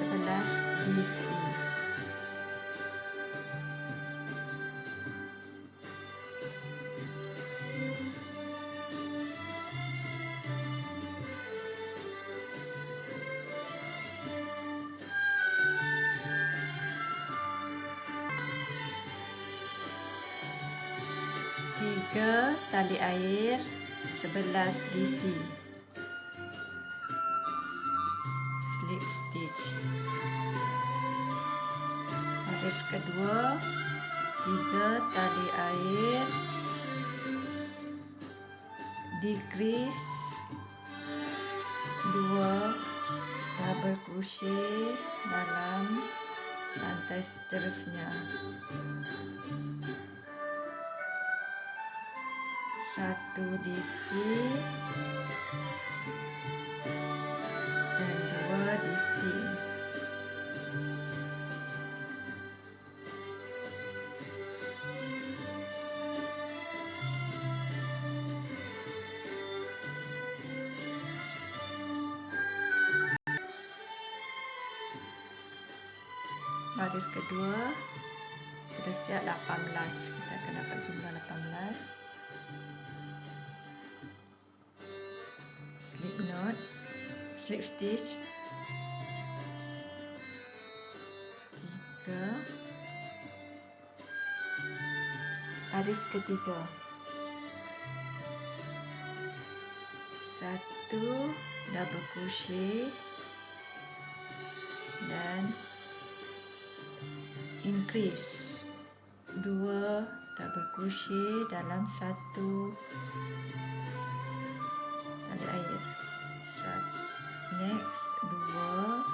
DC. Tiga tali air sebelas DC. Baris kedua, tiga tali air, decrease, dua double crochet dalam lantai seterusnya. Satu DC dan dua DC. Baris kedua kita siap 18 kita akan dapat jumlah 18 slip knot slip stitch. Tiga. Baris ketiga. Satu double crochet. Dan increase dua double crochet dalam satu tali air. Sat, next dua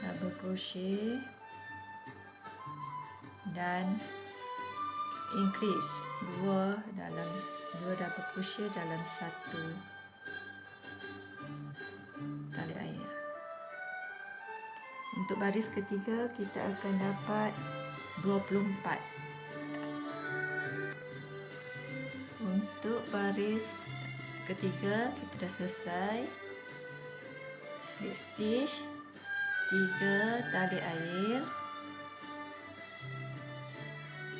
double crochet dan increase dua dalam dua double crochet dalam satu untuk baris ketiga kita akan dapat 24. Untuk baris ketiga kita dah selesai. Slip stitch tiga tali air.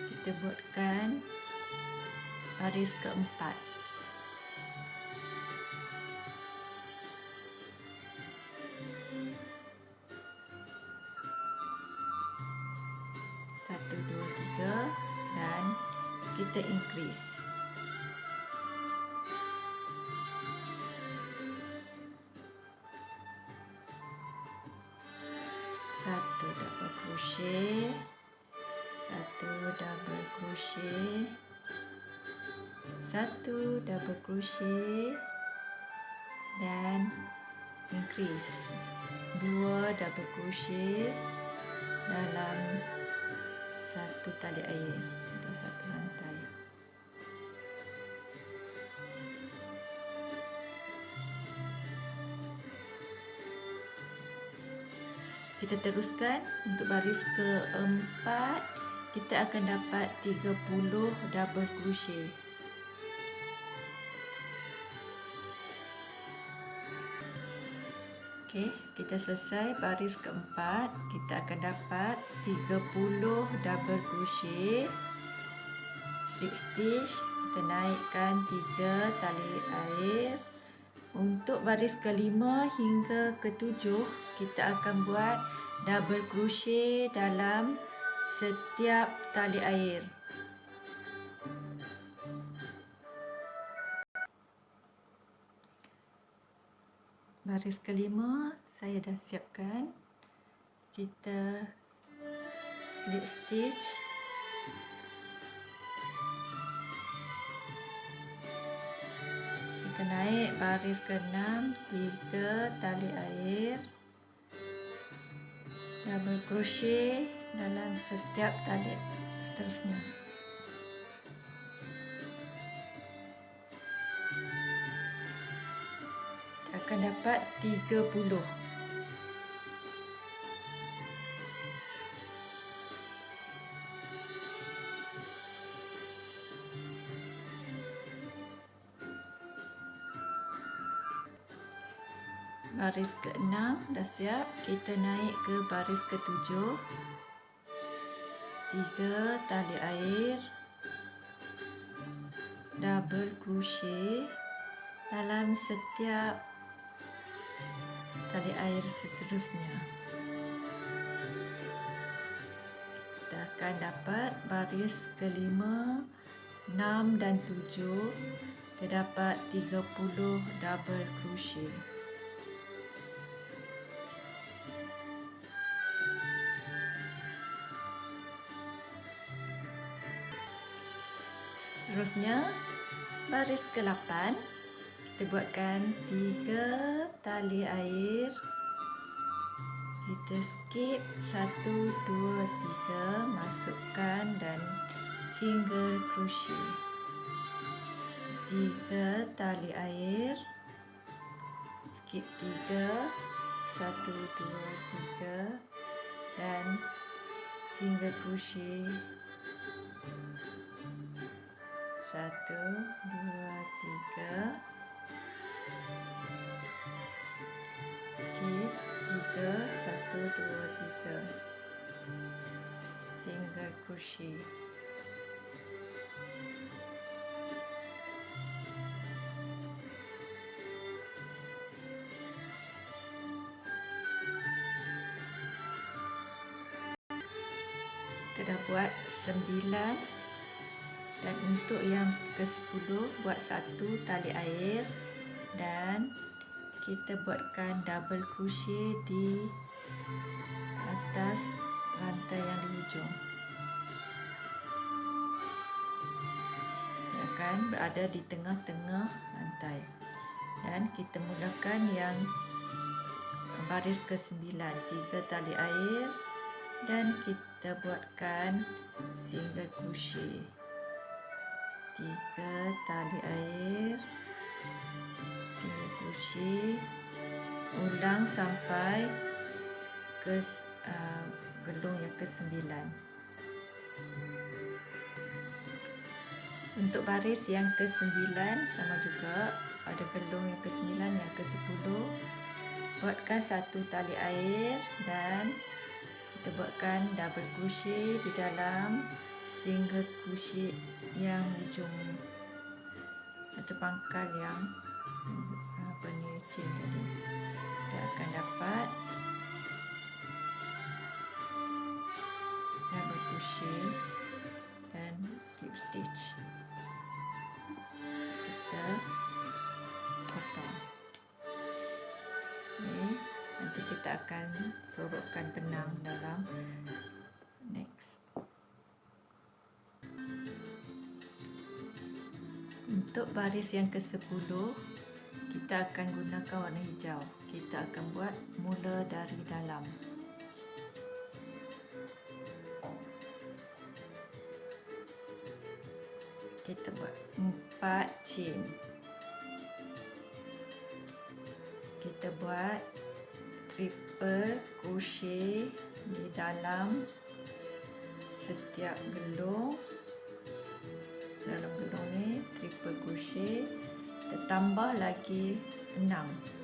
Kita buatkan baris keempat. Tiga dan kita increase satu double crochet. Satu double crochet. Satu double crochet. Dan increase dua double crochet dalam satu tali air atau satu rantai. Kita teruskan untuk baris keempat kita akan dapat 30 double crochet. Okey, kita selesai baris keempat. Kita akan dapat 30 double crochet. Slip stitch, kita naikkan 3 tali air. Untuk baris kelima hingga ketujuh, kita akan buat double crochet dalam setiap tali air. Baris kelima saya dah siapkan. Kita slip stitch. Kita naik baris ke-6 tiga tali air. Double crochet dalam setiap tali seterusnya akan dapat 30. baris ke-6 dah siap. Kita naik ke baris ke-7 3 tali air. Double crochet. Dalam setiap tali air seterusnya. Kita akan dapat baris kelima 6 dan 7 terdapat 30 double crochet. Seterusnya, baris ke-8 kita buatkan 3 tali air. Kita skip 1 2 3 masukkan dan single crochet. 3 tali air. Skip 3 1 2 3 dan single crochet satu, dua, tiga. Tiga, satu, dua, tiga. Single crochet. Kita dah buat sembilan dan untuk yang ke-10 buat satu tali air dan kita buatkan double crochet di atas rantai yang di hujung. Dia akan berada di tengah-tengah rantai dan kita mulakan yang baris ke-9 tiga tali air. Dan kita buatkan single crochet. Tiga tali air kunci ulang sampai ke uh, gelung yang ke sembilan untuk baris yang ke sembilan sama juga pada gelung yang ke sembilan yang ke sepuluh buatkan satu tali air dan kita buatkan double crochet di dalam single crochet yang hujung atau pangkal yang chain tadi. Kita akan dapat double crochet dan slip stitch. Kita potong. Ni nanti kita akan sorokkan benang dalam next. Untuk baris yang ke-10 kita akan gunakan warna hijau. Kita akan buat mula dari dalam. Kita buat 4 chain. Kita buat triple crochet di dalam setiap gelung dalam gedung ni triple crochet kita tambah lagi 6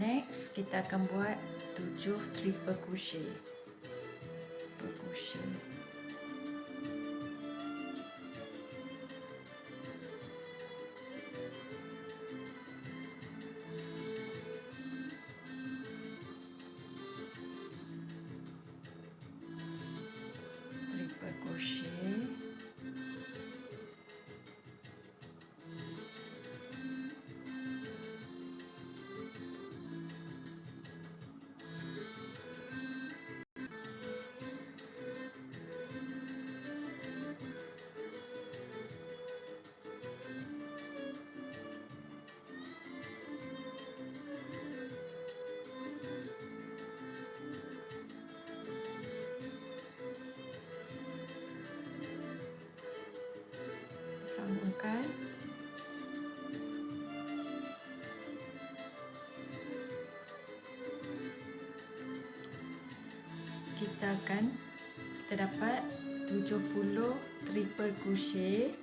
next kita akan buat 7 triple crochet. Sambungkan. Kita akan kita dapat 70 triple crochet.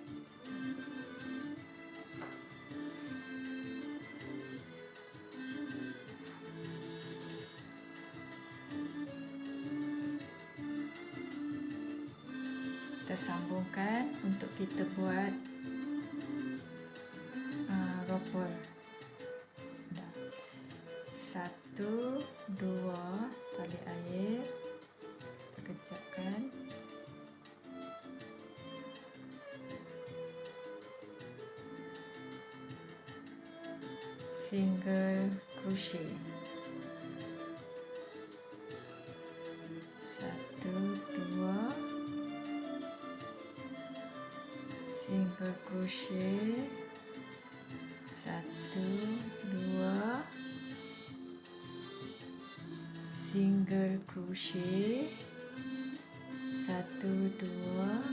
Kita sambungkan untuk kita buat single crochet satu dua. Single crochet. Satu dua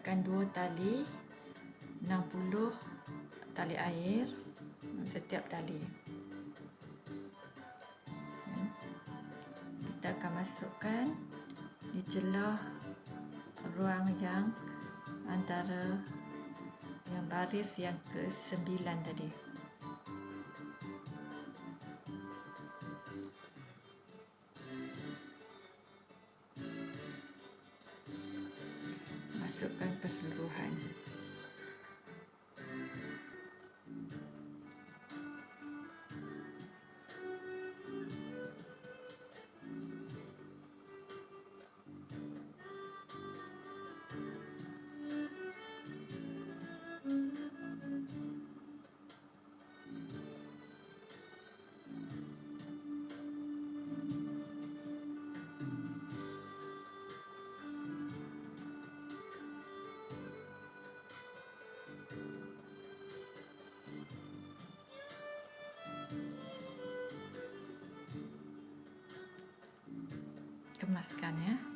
buatkan dua tali 60 tali air setiap tali. Kita akan masukkan di celah ruang yang antara yang baris yang ke sembilan tadi masukkan keseluruhan kemaskan ya